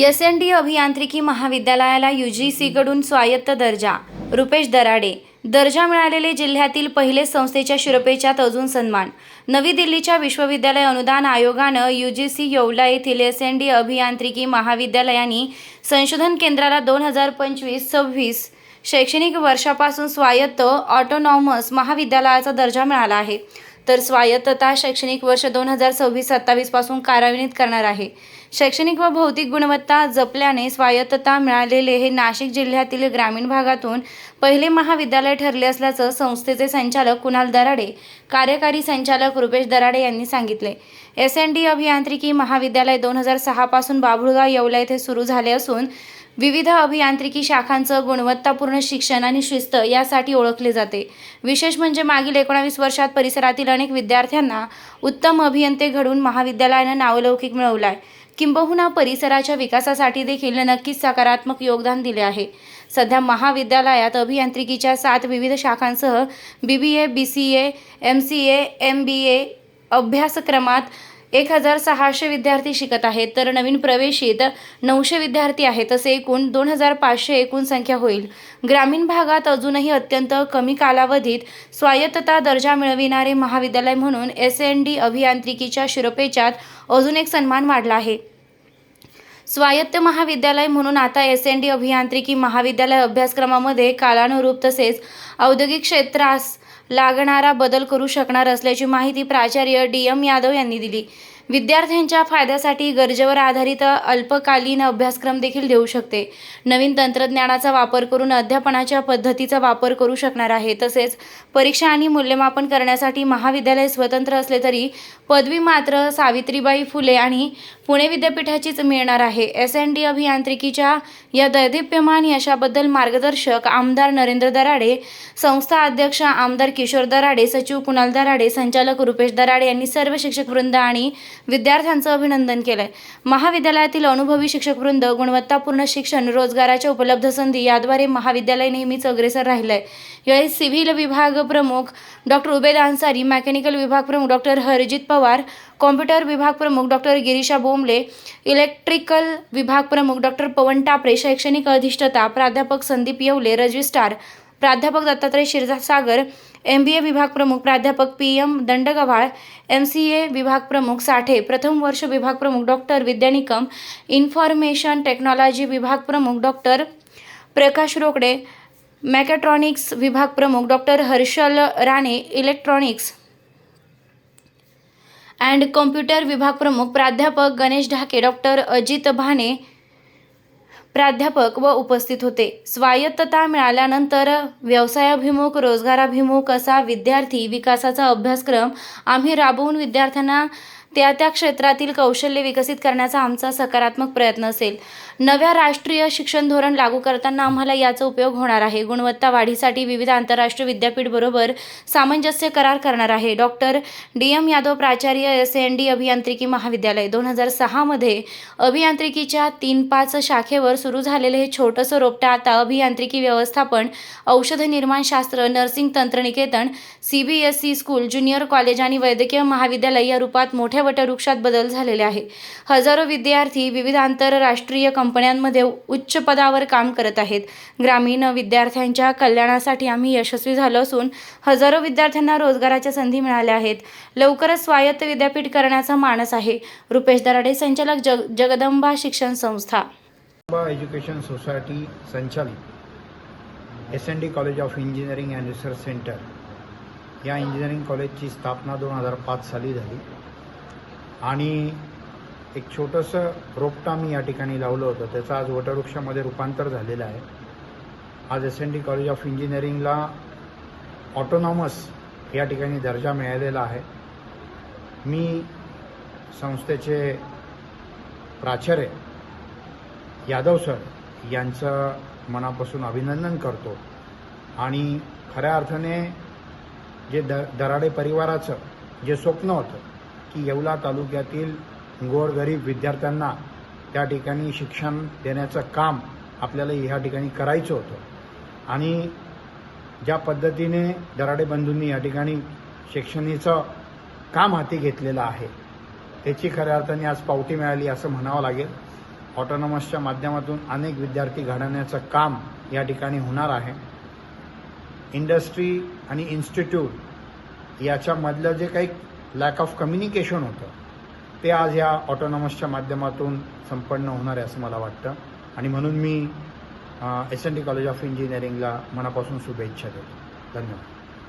S N D अभियांत्रिकी महाविद्यालयाला you जी सीकडून स्वायत्त दर्जा. रुपेश दराडे. दर्जा मिळालेले जिल्ह्यातील पहिले संस्थेच्या शिरपेच्यात अजून सन्मान. नवी दिल्लीच्या विश्वविद्यालय अनुदान आयोगानं यू जी सी येवला येथील एस एन डी अभियांत्रिकी महाविद्यालयांनी संशोधन केंद्राला दोन हजार पंचवीस सव्वीस शैक्षणिक वर्षापासून स्वायत्त ऑटोनॉमस महाविद्यालयाचा दर्जा मिळाला आहे. तर स्वायत्तता शैक्षणिक वर्ष दोन हजार सव्वीस सत्तावीसपासून कार्यान्वित करणार आहे. शैक्षणिक व भौतिक गुणवत्ता जपल्याने स्वायत्तता मिळालेले हे नाशिक जिल्ह्यातील ग्रामीण भागातून पहिले महाविद्यालय ठरले असल्याचं संस्थेचे संचालक कुणाल दराडे कार्यकारी संचालक रुपेश दराडे यांनी सांगितले. एस एन डी अभियांत्रिकी महाविद्यालय दोन हजार सहापासून बाभुळगाव येवला येथे सुरू झाले असून विविध अभियांत्रिकी शाखांचं गुणवत्तापूर्ण शिक्षण आणि शिस्त यासाठी ओळखले जाते. विशेष म्हणजे मागील एकोणावीस वर्षात परिसरातील अनेक विद्यार्थ्यांना उत्तम अभियंते घडून महाविद्यालयानं नावलौकिक मिळवला आहे किंबहुना परिसराच्या विकासासाठी देखील नक्कीच सकारात्मक योगदान दिले आहे. सध्या महाविद्यालयात अभियांत्रिकीच्या सात विविध शाखांसह B B A B C A M C A M B A अभ्यासक्रमात एक हजार सहाशे विद्यार्थी शिकत आहेत तर नवीन प्रवेशित नऊशे विद्यार्थी आहेत तसे एकूण दोन हजार पाचशे एकूण संख्या होईल. ग्रामीण भागात अजूनही अत्यंत कमी कालावधीत स्वायत्तता दर्जा मिळविणारे महाविद्यालय म्हणून एस एन डी अभियांत्रिकीच्या शिरोपेच्यात अजून एक सन्मान वाढला आहे. स्वायत्त महाविद्यालय म्हणून आता एस एन डी अभियांत्रिकी महाविद्यालय अभ्यासक्रमामध्ये कालानुरूप तसेच औद्योगिक क्षेत्रास लागणारा बदल करू शकणार असल्याची माहिती प्राचार्य डी एम यादव यांनी दिली. विद्यार्थ्यांच्या फायद्यासाठी गरजेवर आधारित अल्पकालीन अभ्यासक्रम देखील देऊ शकते. नवीन तंत्रज्ञानाचा वापर करून अध्यापनाच्या पद्धतीचा वापर करू शकणार आहे. तसेच परीक्षा आणि मूल्यमापन करण्यासाठी महाविद्यालय स्वतंत्र असले तरी पदवी मात्र सावित्रीबाई फुले आणि पुणे विद्यापीठाचीच मिळणार आहे. एस एन डी अभियांत्रिकीच्या या दैदिप्यमान यशाबद्दल मार्गदर्शक आमदार नरेंद्र दराडे संस्था अध्यक्ष आमदार किशोर दराडे सचिव कुणाल दराडे संचालक रुपेश दराडे यांनी सर्व शिक्षक वृंद आणि विद्यार्थ्यांचं अभिनंदन केलंय. महाविद्यालयातील अनुभवी शिक्षकवृंद गुणवत्तापूर्ण शिक्षण रोजगाराच्या उपलब्ध संधी याद्वारे महाविद्यालय नेहमीच अग्रेसर राहिलंय. यावेळी सिव्हिल विभाग प्रमुख डॉक्टर उबेद अन्सारी मेकॅनिकल विभाग प्रमुख डॉक्टर हरजित पवार कॉम्प्युटर विभाग प्रमुख डॉक्टर गिरीशा बोंबले इलेक्ट्रिकल विभाग प्रमुख डॉक्टर पवन टापरे शैक्षणिक अधिष्ठता प्राध्यापक संदीप येवले रजिस्ट्रार प्राध्यापक Dattatray Kshirsagar M B A विभाग प्रमुख प्राध्यापक P M Dandgavhal M C A विभाग प्रमुख साठे प्रथम वर्ष विभाग प्रमुख डॉक्टर विद्यानिकम इन्फॉर्मेशन टेक्नॉलॉजी विभाग प्रमुख डॉक्टर प्रकाश रोकडे मॅकॅट्रॉनिक्स विभाग प्रमुख doctor Harshal Rane electronics and computer विभाग प्रमुख प्राध्यापक गणेश ढाके डॉक्टर अजित भाने प्राध्यापक व उपस्थित होते. स्वायत्तता मिळाल्यानंतर व्यवसायाभिमुख रोजगाराभिमुख असा विद्यार्थी विकासाचा अभ्यासक्रम आम्ही राबवून विद्यार्थ्यांना त्या त्या क्षेत्रातील कौशल्य विकसित करण्याचा आमचा सकारात्मक प्रयत्न असेल. नव्या राष्ट्रीय शिक्षण धोरण लागू करताना आम्हाला याचा उपयोग होणार आहे. गुणवत्ता वाढीसाठी विविध आंतरराष्ट्रीय विद्यापीठबरोबर सामंजस्य करार करणार आहे. Doctor D. एम यादव प्राचार्य एस एन डी अभियांत्रिकी महाविद्यालय. दोन हजार सहामध्ये अभियांत्रिकीच्या तीन पाच शाखेवर सुरू झालेले हे छोटंसं रोपटं आता अभियांत्रिकी व्यवस्थापन औषध निर्माणशास्त्र नर्सिंग तंत्रनिकेतन C B S E school junior college आणि वैद्यकीय महाविद्यालय या रूपात मोठ्या वटवृक्षात बदल झालेले आहे. हजारो विद्यार्थी विविध आंतरराष्ट्रीय कंपन्यांमध्ये उच्च पदावर काम करत आहेत. ग्रामीण विद्यार्थ्यांच्या कल्याणासाठी आम्ही यशस्वी झालो असून हजारो विद्यार्थ्यांना रोजगाराच्या संधी मिळाल्या आहेत. लवकरच स्वायत्त विद्यापीठ करण्याचा मानस आहे. रुपेश दराडे संचालक जग जगदंबा शिक्षण संस्था. एज्युकेशन सोसायटी संचालित S N D college of engineering and research centre या इंजिनिअरिंग कॉलेजची स्थापना दोन हजार पाच साली झाली. आणि एक छोटंसं रोपटा मी या ठिकाणी लावलं होतं. त्याचं आज वटवृक्षामध्ये रूपांतर झालेलं आहे. आज S N D college of इंजिनिअरिंगला autonomous या ठिकाणी दर्जा मिळालेला आहे. मी संस्थेचे प्राचार्य यादव सर यांचं मनापासून अभिनंदन करतो. आणि खऱ्या अर्थाने जे द दराडे परिवाराचं जे स्वप्न होतं की येवला तालुक्यातील गोरगरीब विद्यार्थ्यांना त्या ठिकाणी शिक्षण देण्याचं काम आपल्याला ह्या ठिकाणी करायचं होतं. आणि ज्या पद्धतीने दराडे बंधूंनी या ठिकाणी शिक्षणीचं काम हाती घेतलेलं आहे त्याची खऱ्या अर्थाने आज पावती मिळाली असं म्हणावं लागेल. ऑटोनॉमसच्या माध्यमातून अनेक विद्यार्थी घडवण्याचं काम या ठिकाणी होणार आहे. इंडस्ट्री आणि इन्स्टिट्यूट याच्यामधलं जे काही लॅक ऑफ कम्युनिकेशन होतं. ते आज या ऑटोनॉमसच्या माध्यमातून संपन्न होणार आहे असं मला वाटतं. आणि म्हणून मी S N T college of इंजिनिअरिंगला मनापासून शुभेच्छा देतो. धन्यवाद.